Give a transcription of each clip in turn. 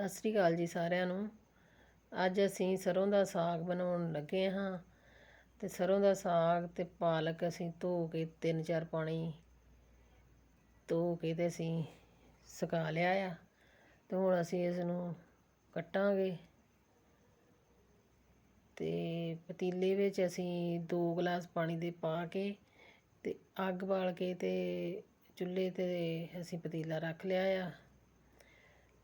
ਸਤਿ ਸ੍ਰੀ ਅਕਾਲ ਜੀ ਸਾਰਿਆਂ ਨੂੰ। ਅੱਜ ਅਸੀਂ ਸਰੋਂ ਦਾ ਸਾਗ ਬਣਾਉਣ ਲੱਗੇ ਹਾਂ ਤੇ ਸਰੋਂ ਦਾ ਸਾਗ ਤੇ ਪਾਲਕ ਅਸੀਂ ਧੋ ਕੇ ਤਿੰਨ ਚਾਰ ਪਾਣੀ ਧੋ ਕੇ ਤੇ ਅਸੀਂ ਸੁਕਾ ਲਿਆ ਆ ਤੇ ਹੁਣ ਅਸੀਂ ਇਸ ਨੂੰ ਕੱਟਾਂਗੇ ਤੇ ਪਤੀਲੇ ਵਿੱਚ ਅਸੀਂ 2 ਗਲਾਸ ਪਾਣੀ ਦੇ ਪਾ ਕੇ ਤੇ ਅੱਗ ਬਾਲ ਕੇ ਤੇ ਚੁੱਲ੍ਹੇ ਤੇ ਅਸੀਂ ਪਤੀਲਾ ਰੱਖ ਲਿਆ ਆ।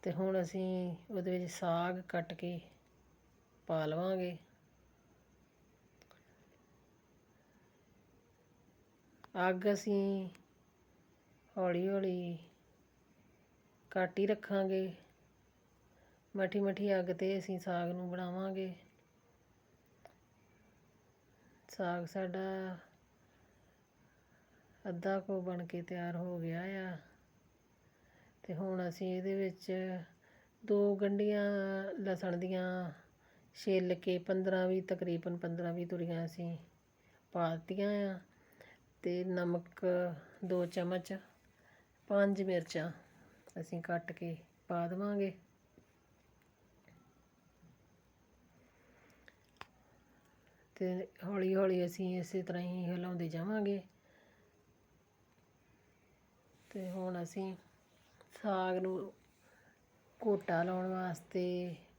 ਤੇ ਹੁਣ ਅਸੀਂ ਉਹਦੇ ਵਿੱਚ ਸਾਗ ਕੱਟ ਕੇ ਪਾ ਲਵਾਂਗੇ। ਅੱਗ ਅਸੀਂ ਹੌਲੀ ਹੌਲੀ ਕੱਟ ਹੀ ਰੱਖਾਂਗੇ। ਮਠੀ ਮਠੀ ਅੱਗ ਤੇ ਅਸੀਂ ਸਾਗ ਨੂੰ ਬਣਾਵਾਂਗੇ। ਸਾਗ ਸਾਡਾ ਅੱਧਾ ਕੁ ਬਣ ਕੇ ਤਿਆਰ ਹੋ ਗਿਆ ਆ। ਅਤੇ ਹੁਣ ਅਸੀਂ ਇਹਦੇ ਵਿੱਚ ਦੋ ਗੰਢੀਆਂ ਲਸਣ ਦੀਆਂ ਛਿੱਲ ਕੇ 15 20 ਤਕਰੀਬਨ 15 20 ਤੁਰੀਆਂ ਅਸੀਂ ਪਾ ਦਿੱਤੀਆਂ ਆ ਅਤੇ ਨਮਕ ਦੋ ਚਮਚ, ਪੰਜ ਮਿਰਚਾਂ ਅਸੀਂ ਕੱਟ ਕੇ ਪਾ ਦੇਵਾਂਗੇ। ਅਤੇ ਹੌਲੀ ਹੌਲੀ ਅਸੀਂ ਇਸੇ ਤਰ੍ਹਾਂ ਹੀ ਹਿਲਾਉਂਦੇ ਜਾਵਾਂਗੇ। ਅਤੇ ਹੁਣ ਅਸੀਂ ਸਾਗ ਨੂੰ ਘੋਟਾ ਲਾਉਣ ਵਾਸਤੇ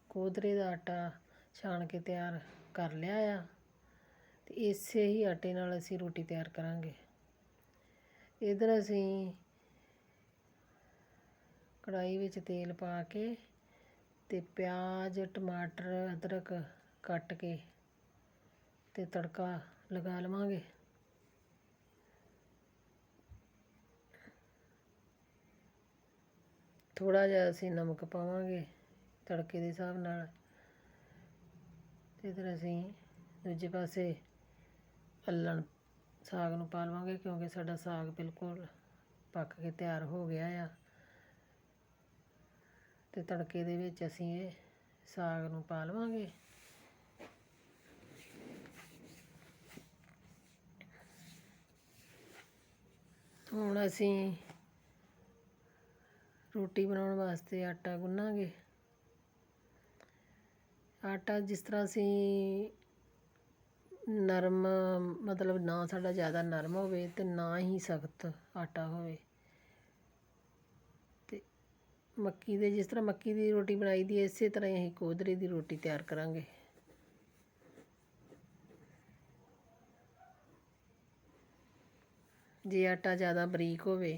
ਕੋਦਰੇ ਦਾ ਆਟਾ ਛਾਣ ਕੇ ਤਿਆਰ ਕਰ ਲਿਆ ਆ ਅਤੇ ਇਸੇ ਹੀ ਆਟੇ ਨਾਲ ਅਸੀਂ ਰੋਟੀ ਤਿਆਰ ਕਰਾਂਗੇ। ਇੱਧਰ ਅਸੀਂ ਕੜਾਹੀ ਵਿੱਚ ਤੇਲ ਪਾ ਕੇ ਅਤੇ ਪਿਆਜ਼, ਟਮਾਟਰ, ਅਦਰਕ ਕੱਟ ਕੇ ਅਤੇ ਤੜਕਾ ਲਗਾ ਲਵਾਂਗੇ। ਥੋੜ੍ਹਾ ਜਿਹਾ ਅਸੀਂ ਨਮਕ ਪਾਵਾਂਗੇ ਤੜਕੇ ਦੇ ਹਿਸਾਬ ਨਾਲ ਅਤੇ ਇਧਰ ਅਸੀਂ ਦੂਜੇ ਪਾਸੇ ਅੱਲਣ ਸਾਗ ਨੂੰ ਪਾ ਲਵਾਂਗੇ ਕਿਉਂਕਿ ਸਾਡਾ ਸਾਗ ਬਿਲਕੁਲ ਪੱਕ ਕੇ ਤਿਆਰ ਹੋ ਗਿਆ ਆ। ਤੇ ਤੜਕੇ ਦੇ ਵਿੱਚ ਅਸੀਂ ਇਹ ਸਾਗ ਨੂੰ ਪਾ ਲਵਾਂਗੇ। ਹੁਣ ਅਸੀਂ ਰੋਟੀ ਬਣਾਉਣ ਵਾਸਤੇ ਆਟਾ ਗੁੰਨਾਂਗੇ। ਆਟਾ ਜਿਸ ਤਰ੍ਹਾਂ ਅਸੀਂ ਨਰਮ, ਮਤਲਬ ਨਾ ਸਾਡਾ ਜ਼ਿਆਦਾ ਨਰਮ ਹੋਵੇ ਅਤੇ ਨਾ ਹੀ ਸਖਤ ਆਟਾ ਹੋਵੇ। ਅਤੇ ਮੱਕੀ ਦੇ, ਜਿਸ ਤਰ੍ਹਾਂ ਮੱਕੀ ਦੀ ਰੋਟੀ ਬਣਾਈ ਦੀ ਇਸੇ ਤਰ੍ਹਾਂ ਹੀ ਅਸੀਂ ਕੋਦਰੇ ਦੀ ਰੋਟੀ ਤਿਆਰ ਕਰਾਂਗੇ। ਜੇ ਆਟਾ ਜ਼ਿਆਦਾ ਬਰੀਕ ਹੋਵੇ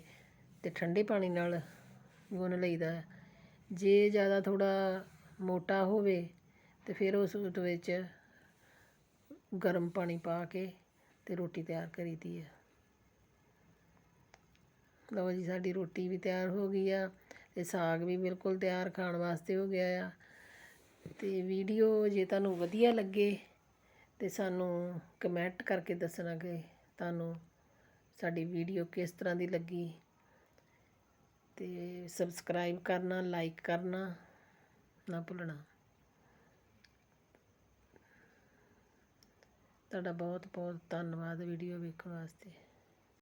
ਤੇ ਠੰਡੇ ਪਾਣੀ ਨਾਲ ਗੁੰਨ ਲਈਦਾ ਜੇ ਜ਼ਿਆਦਾ ਥੋੜ੍ਹਾ ਮੋਟਾ ਹੋਵੇ ਤਾਂ ਫਿਰ ਉਸ ਵਿੱਚ ਗਰਮ ਪਾਣੀ ਪਾ ਕੇ ਅਤੇ ਰੋਟੀ ਤਿਆਰ ਕਰੀਦੀ ਹੈ। ਲਓ ਜੀ, ਸਾਡੀ ਰੋਟੀ ਵੀ ਤਿਆਰ ਹੋ ਗਈ ਆ ਅਤੇ ਸਾਗ ਵੀ ਬਿਲਕੁਲ ਤਿਆਰ ਖਾਣ ਵਾਸਤੇ ਹੋ ਗਿਆ ਆ। ਅਤੇ ਵੀਡੀਓ ਜੇ ਤੁਹਾਨੂੰ ਵਧੀਆ ਲੱਗੇ ਤੇ ਸਾਨੂੰ ਕਮੈਂਟ ਕਰਕੇ ਦੱਸਣਾ ਕਿ ਤੁਹਾਨੂੰ ਸਾਡੀ ਵੀਡੀਓ ਕਿਸ ਤਰ੍ਹਾਂ ਦੀ ਲੱਗੀ। ਅਤੇ ਸਬਸਕ੍ਰਾਈਬ ਕਰਨਾ ਲਾਈਕ ਕਰਨਾ ਨਾ ਭੁੱਲਣਾ। ਤੁਹਾਡਾ ਬਹੁਤ ਬਹੁਤ ਧੰਨਵਾਦ ਵੀਡੀਓ ਵੇਖਣ ਵਾਸਤੇ।